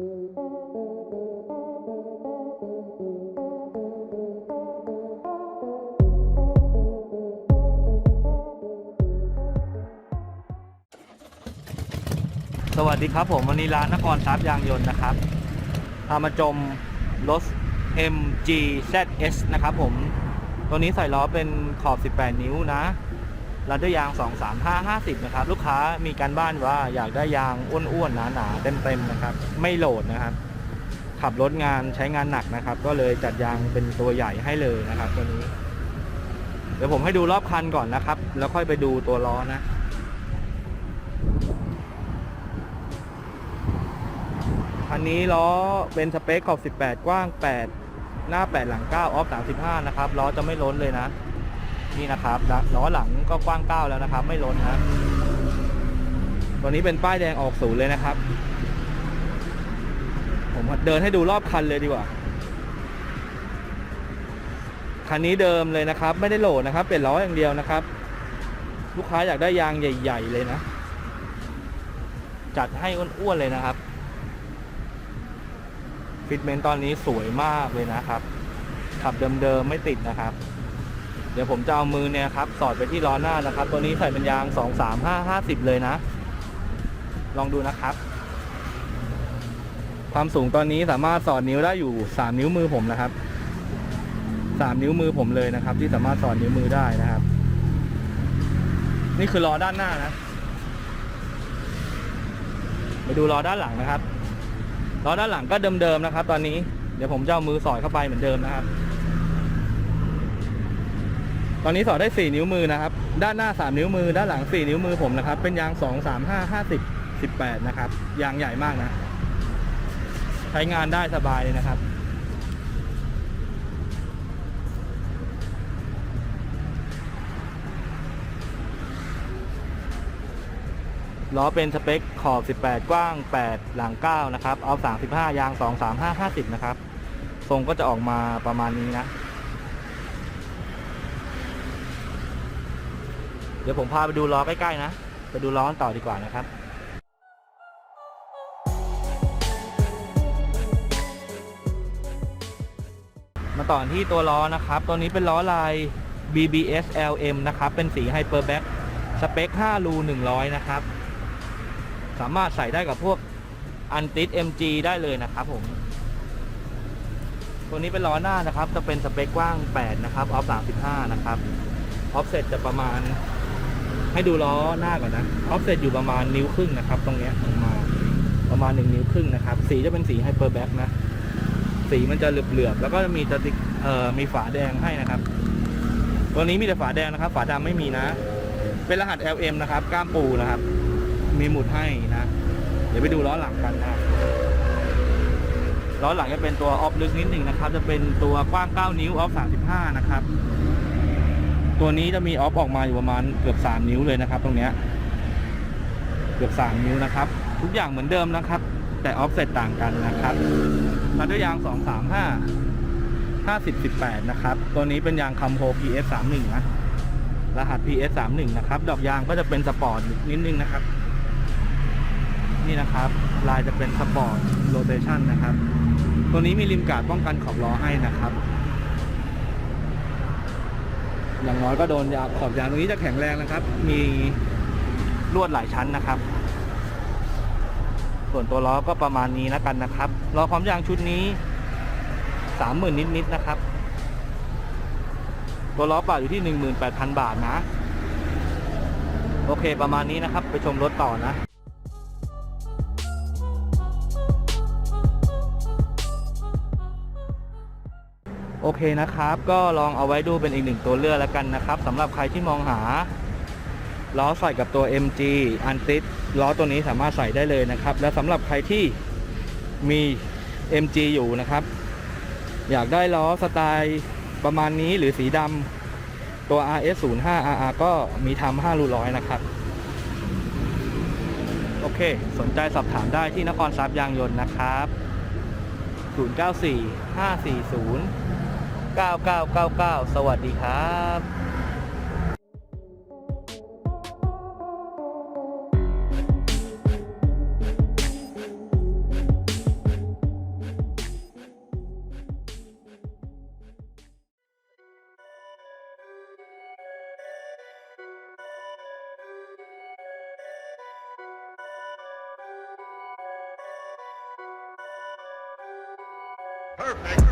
สวัสดีครับผมวันนี้ร้านนครทรัพย์ยางยนต์นะครับพามาชมรถ MG ZS นะครับผม ตัวนี้ใส่ล้อเป็นขอบ 18 นิ้วนะ รัดด้วยยาง 23550 นะครับ ลูกค้ามีการบ้านว่าอยากได้ยางอ้วนๆหนาๆเต็มๆนะครับ ไม่โหลดนะครับ ขับรถงานใช้งานหนักนะครับ ก็เลยจัดยางเป็นตัวใหญ่ให้เลยนะครับตัวนี้ เดี๋ยวผมให้ดูรอบคันก่อนนะครับ แล้วค่อยไปดูตัวล้อนะคันนี้ล้อเป็นสเปคขอบ 18 กว้าง 8 หน้า 8 หลัง 9 ออฟ 35 นะครับ ล้อจะไม่ล้นเลยนะ นี่นะครับล้อหลังก็กว้าง9แล้วนะครับ ไม่ล้นนะตัวนี้เป็นป้ายแดงออกศูนย์เลยนะครับ ผมเดินให้ดูรอบคันเลยดีกว่า คันนี้เดิมเลยนะครับ ไม่ได้โหลดนะครับ เป็นล้ออย่างเดียวนะครับ ลูกค้าอยากได้ยางใหญ่ ๆ เลยนะ จัดให้อ้วนๆเลยนะครับฟิตเมนต์ตอนนี้สวยมากเลยนะครับ ขับเดิมๆไม่ติดนะครับ เดี๋ยวผมจะเอามือเนี่ยครับสอดไปที่ล้อหน้านะครับ ตัวนี้ใส่เป็นยาง 2 3 5 50 เลยนะ ลองดูนะครับ ความสูงตอนนี้สามารถสอดนิ้วได้อยู่ 3 นิ้วมือผมนะครับ 3 นิ้วมือผมเลยนะครับ ที่สามารถสอดนิ้วมือได้นะครับ นี่คือล้อด้านหน้านะไปดูล้อด้านหลังนะครับล้อด้านหลังก็เดิมๆนะครับ ตอนนี้เดี๋ยวผมจะเอามือสอดเข้าไปเหมือนเดิมนะครับ อนนี้สอดได้ 4 นิ้วมือนะครับ ด้านหน้า 3 นิ้วมือ ด้านหลัง 4 นิ้วมือผมนะครับ เป็นยาง 2 3 5 50 18 นะครับ ยางใหญ่มากนะ ใช้งานได้สบายเลยนะครับ ล้อเป็นสเปคขอบ 18 กว้าง 8 หลัง 9 นะครับ เอา 35 ยาง 2 3 5 50 นะครับ ทรงก็จะออกมาประมาณนี้นะ เดี๋ยวผมพาไปดูล้อใกล้ๆนะ ไปดูล้อกันต่อดีกว่านะครับมาต่อที่ตัวล้อนะครับ ตัวนี้เป็นล้อลาย BBS LM นะครับ เป็นสี Hyperback สเปค 5 รู 100 นะครับ สามารถใส่ได้กับพวกอันติส MG ได้เลยนะครับผม ตัวนี้เป็นล้อหน้านะครับ จะเป็นสเปคกว้าง 8 นะครับ ออฟ 35 นะครับ ออฟเซ็ตจะประมาณ ให้ดูล้อหน้าก่อนนะออฟเซตอยู่ประมาณนิ้วครึ่งนะครับ ตรงเนี้ยลงมาประมาณ1นิ้วครึ่งนะครับ สีจะเป็นสีไฮเปอร์แบ็กนะ สีมันจะเหลือบๆแล้วก็จะมีสติกเอ่อมีฝาแดงให้นะครับ ตัวนี้มีแต่ฝาแดงนะครับ ฝาดำไม่มีนะ เป็นรหัส LM นะครับ ก้ามปูนะครับ มีหมุดให้นะ เดี๋ยวไปดูล้อหลังกันนะล้อหลังจะเป็นตัวออฟลึกนิดหนึ่งนะครับ จะเป็นตัวกว้าง 9 นิ้วออฟ35 นะครับ ตัวนี้จะมีออฟออกมาอยู่ประมาณเกือบ 3 นิ้วเลยนะครับ ตรงเนี้ยเกือบ 3 นิ้วนะครับ ทุกอย่างเหมือนเดิมนะครับ แต่ออฟเซตต่างกันนะครับมาด้วยยาง 235 50 18 นะครับ ตัวนี้เป็นยางคัมโฮ PS 31นะรหัส PS 31นะครับ ดอกยางก็จะเป็นสปอร์ตนิดนึงนะครับ นี่นะครับ ลายจะเป็นสปอร์ตโรเตชันนะครับ ตัวนี้มีริมกาดป้องกันขอบล้อให้นะครับ อย่างน้อยก็โดนยาขอบยางตรงนี้จะแข็งแรงนะครับ มีลวดหลายชั้นนะครับ ส่วนตัวล้อก็ประมาณนี้แล้วกันนะครับล้อพร้อมยางชุดนี้สามหมื่นนิดๆนะครับ ตัวล้อเปล่าอยู่ที่18,000บาทนะ โอเคประมาณนี้นะครับ ไปชมรถต่อนะ อเคนะครับ ก็ลองเอาไว้ดูเป็นอีกหนึ่งตัวเลือกแล้วกันนะครับสำหรับใครที่มองหาล้อใส่กับตัว MG อันติสล้อตัวนี้สามารถใส่ได้เลยนะครับ และสำหรับใครที่มี MG อยู่นะครับ อยากได้ล้อสไตล์ประมาณนี้หรือสีดำตัว RS 0 5 RR ก็มีทำ5รูร้อยนะครับ โอเค สนใจสอบถามได้ที่นครทรัพย์ยางยนต์นะครับ 094 540 9999 สวัสดีครับ Perfect.